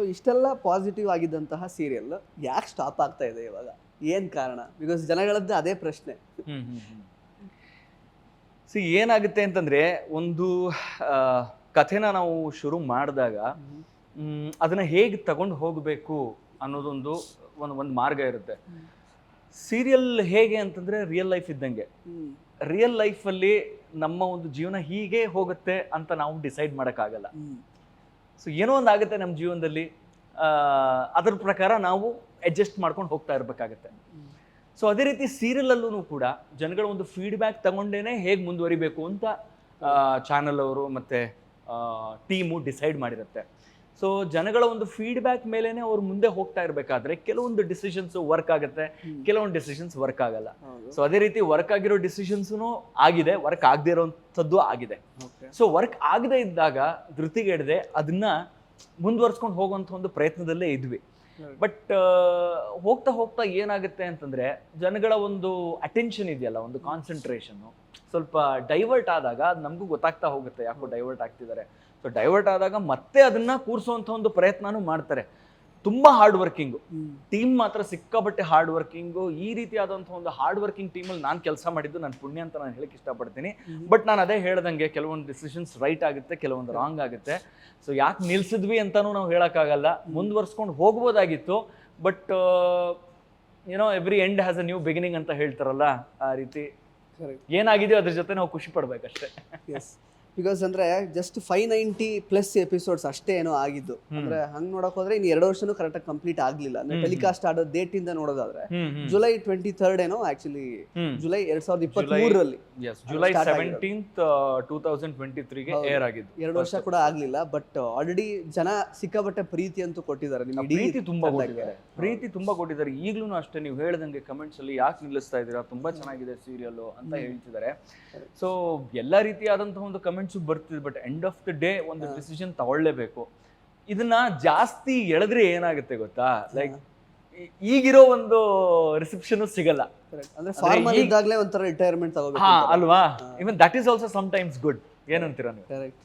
So ಇಷ್ಟೆಲ್ಲ positive ಆಗಿದ್ದಂತಹ serial ಯಾಕೆ ಸ್ಟಾಪ್ ಆಗ್ತಾ ಇದೆ ಇವಾಗ? ಏನ್ ಕಾರಣ? ಬಿಕಾಸ್ ಜನಗಳದ್ದು ಅದೇ ಪ್ರಶ್ನೆ. ಸೊ ಏನಾಗುತ್ತೆ ಅಂತಂದ್ರೆ ಒಂದು ಕಥೆನ ನಾವು ಶುರು ಮಾಡಿದಾಗ ಅದನ್ನ ಹೇಗೆ ತಗೊಂಡು ಹೋಗಬೇಕು ಅನ್ನೋದೊಂದು ಒಂದು ಒಂದು ಮಾರ್ಗ ಇರುತ್ತೆ. ಸೀರಿಯಲ್ ಹೇಗೆ ಅಂತಂದ್ರೆ ರಿಯಲ್ ಲೈಫ್ ಇದ್ದಂಗೆ. ರಿಯಲ್ ಲೈಫಲ್ಲಿ ನಮ್ಮ ಒಂದು ಜೀವನ ಹೀಗೆ ಹೋಗುತ್ತೆ ಅಂತ ನಾವು ಡಿಸೈಡ್ ಮಾಡೋಕ್ಕಾಗಲ್ಲ. ಸೊ ಏನೋ ಒಂದು ಆಗುತ್ತೆ ನಮ್ಮ ಜೀವನದಲ್ಲಿ ಅದರ ಪ್ರಕಾರ ನಾವು ಅಡ್ಜಸ್ಟ್ ಮಾಡ್ಕೊಂಡು ಹೋಗ್ತಾ ಇರಬೇಕಾಗತ್ತೆ. ಸೊ ಅದೇ ರೀತಿ ಸೀರಿಯಲಲ್ಲೂ ಕೂಡ ಜನಗಳ ಒಂದು ಫೀಡ್ಬ್ಯಾಕ್ ತಗೊಂಡೇನೆ ಹೇಗೆ ಮುಂದುವರಿಬೇಕು ಅಂತ ಚಾನಲ್ ಅವರು ಮತ್ತೆ ಟೀಮು ಡಿಸೈಡ್ ಮಾಡಿರುತ್ತೆ ಸೊ ಜನಗಳ ಒಂದು ಫೀಡ್ಬ್ಯಾಕ್ ಮೇಲೇನೆ ಅವ್ರು ಮುಂದೆ ಹೋಗ್ತಾ ಇರಬೇಕಾದ್ರೆ ಕೆಲವೊಂದು ಡಿಸಿಷನ್ಸ್ ವರ್ಕ್ ಆಗುತ್ತೆ ಕೆಲವೊಂದು ಡಿಸಿಷನ್ಸ್ ವರ್ಕ್ ಆಗಲ್ಲ. ಸೊ ಅದೇ ರೀತಿ ವರ್ಕ್ ಆಗಿರೋ ಡಿಸಿಷನ್ಸ್ನು ಆಗಿದೆ ವರ್ಕ್ ಆಗದೆ ಇರೋಂಥದ್ದು ಆಗಿದೆ. ಸೊ ವರ್ಕ್ ಆಗದೆ ಇದ್ದಾಗ ಧೃತಿಗೆಡದೆ ಅದನ್ನ ಮುಂದುವರ್ಸ್ಕೊಂಡು ಹೋಗುವಂಥ ಒಂದು ಪ್ರಯತ್ನದಲ್ಲೇ ಇದ್ವಿ. ಬಟ್ ಹೋಗ್ತಾ ಹೋಗ್ತಾ ಏನಾಗುತ್ತೆ ಅಂತಂದ್ರೆ ಜನಗಳ ಒಂದು ಅಟೆನ್ಷನ್ ಇದೆಯಲ್ಲ ಒಂದು ಕಾನ್ಸಂಟ್ರೇಷನ್ ಸ್ವಲ್ಪ ಡೈವರ್ಟ್ ಆದಾಗ ಅದು ನಮಗೂ ಗೊತ್ತಾಗ್ತಾ ಹೋಗುತ್ತೆ ಯಾಕೋ ಡೈವರ್ಟ್ ಆಗ್ತಿದ್ದಾರೆ. ಸೊ ಡೈವರ್ಟ್ ಆದಾಗ ಮತ್ತೆ ಅದನ್ನ ಕೂರಿಸುವಂಥ ಒಂದು ಪ್ರಯತ್ನನೂ ಮಾಡ್ತಾರೆ. ತುಂಬಾ ಹಾರ್ಡ್ ವರ್ಕಿಂಗು ಟೀಮ್ ಮಾತ್ರ ಸಿಕ್ಕಾಪಟ್ಟೆ ಹಾರ್ಡ್ ವರ್ಕಿಂಗು ಈ ರೀತಿಯಾದಂಥ ಒಂದು ಹಾರ್ಡ್ ವರ್ಕಿಂಗ್ ಟೀಮಲ್ಲಿ ನಾನು ಕೆಲಸ ಮಾಡಿದ್ದು ನನ್ನ ಪುಣ್ಯ ಅಂತ ನಾನು ಹೇಳಕ್ ಇಷ್ಟಪಡ್ತೀನಿ. ಬಟ್ ನಾನು ಅದೇ ಹೇಳ್ದಂಗೆ ಕೆಲವೊಂದು ಡಿಸಿಷನ್ಸ್ ರೈಟ್ ಆಗುತ್ತೆ ಕೆಲವೊಂದು ರಾಂಗ್ ಆಗುತ್ತೆ. ಸೊ ಯಾಕೆ ನಿಲ್ಸಿದ್ವಿ ಅಂತಲೂ ನಾವು ಹೇಳೋಕ್ಕಾಗಲ್ಲ. ಮುಂದುವರ್ಸ್ಕೊಂಡು ಹೋಗ್ಬೋದಾಗಿತ್ತು. ಬಟ್ ಏನೋ every end has a new beginning ಅಂತ ಹೇಳ್ತಾರಲ್ಲ ಆ ರೀತಿ. ಏನಾಗಿದೆಯೋ ಅದ್ರ ಜೊತೆ ನಾವು ಖುಷಿ ಪಡ್ಬೇಕಷ್ಟೇ. ಎಸ್ ಬಿಕಾಸ್ ಅಂದ್ರೆ just five ninety plus episodes ಅಷ್ಟೇ ಏನೋ ಆಗಿದ್ದು. ಅಂದ್ರೆ ಹಂಗ್ ನೋಡಕ್ ಹೋದ್ರೆ ಇನ್ನು ಎರಡು ವರ್ಷನೂ ಕರೆಕ್ಟಾಗಿ ಕಂಪ್ಲೀಟ್ ಆಗ್ಲಿಲ್ಲ. ಅಂದ್ರೆ ಟೆಲಿಕಾಸ್ಟ್ ಆಡೋ ಡೇಟ್ ಇಂದ ನೋಡೋದಾದ್ರೆ. ಜುಲೈ ಟ್ವೆಂಟಿ ಥರ್ಡ್ ಏನೋ ಆಕ್ಚುಲಿ ಜುಲೈ ಎರಡ್ ಸಾವಿರದ ಇಪ್ಪತ್ತ್ ಮೂರರಲ್ಲಿ July seventeenth two thousand twenty ತ್ರೀಗೆ. Air ಆಗಿದ್ದು. ಎರಡು ವರ್ಷ ಕೂಡ ಆಗ್ಲಿಲ್ಲ ಬಟ್ ಆಲ್ರೆಡಿ ಜನ ಸಿಕ್ಕಾಪಟ್ಟೆ ಪ್ರೀತಿ ಅಂತೂ ಕೊಟ್ಟಿದ್ದಾರೆ ನಿಮ್ ಪ್ರೀತಿ ತುಂಬಾ. ಕೊಟ್ಟಿದ್ದಾರೆ. ಪ್ರೀತಿ ತುಂಬಾ ಕೊಟ್ಟಿದ್ದಾರೆ. ಈಗ್ಲೂ ಅಷ್ಟೇ ನೀವು ಹೇಳ್ದಂಗೆ ಕಮೆಂಟ್ಸ್ ಅಲ್ಲಿ ಯಾಕೆ ನಿಲ್ಲಿಸ್ತಾ ಇದ್ದೀರಾ? ತುಂಬಾ ಚೆನ್ನಾಗಿದೆ ಸೀರಿಯಲ್ ಅಂತ ಹೇಳ್ತಿದ್ದಾರೆ. ಸೊ ಎಲ್ಲಾ ರೀತಿಯಾದಂತಹ ಒಂದು ಕಮೆಂಟ್ಸ್ ಬರ್ತಿದೆ but end of the day ಒಂದು ಡಿಸಿಷನ್ ತಗೊಳ್ಳೇಬೇಕು. ಇದನ್ನ ಜಾಸ್ತಿ ಎಳೆದ್ರೆ ಏನಾಗುತ್ತೆ ಗೊತ್ತಾ? ಲೈಕ್ ಈಗಿರೋ ಒಂದು ರಿಸೆಪ್ಷನ್ ಸಿಗಲ್ಲ. ಅಂದ್ರೆ ಫಾರ್ಮಲ್ ಈಗ- ಇದ್ದಾಗಲೇ ಒಂಥರ ರಿಟೈರ್ಮೆಂಟ್ ತಗೋಬೇಕು ಹಾ ಅಲ್ವಾ? Even that is also sometimes good ಏನಂತೀರಾ ನೀವು? ಕರೆಕ್ಟ್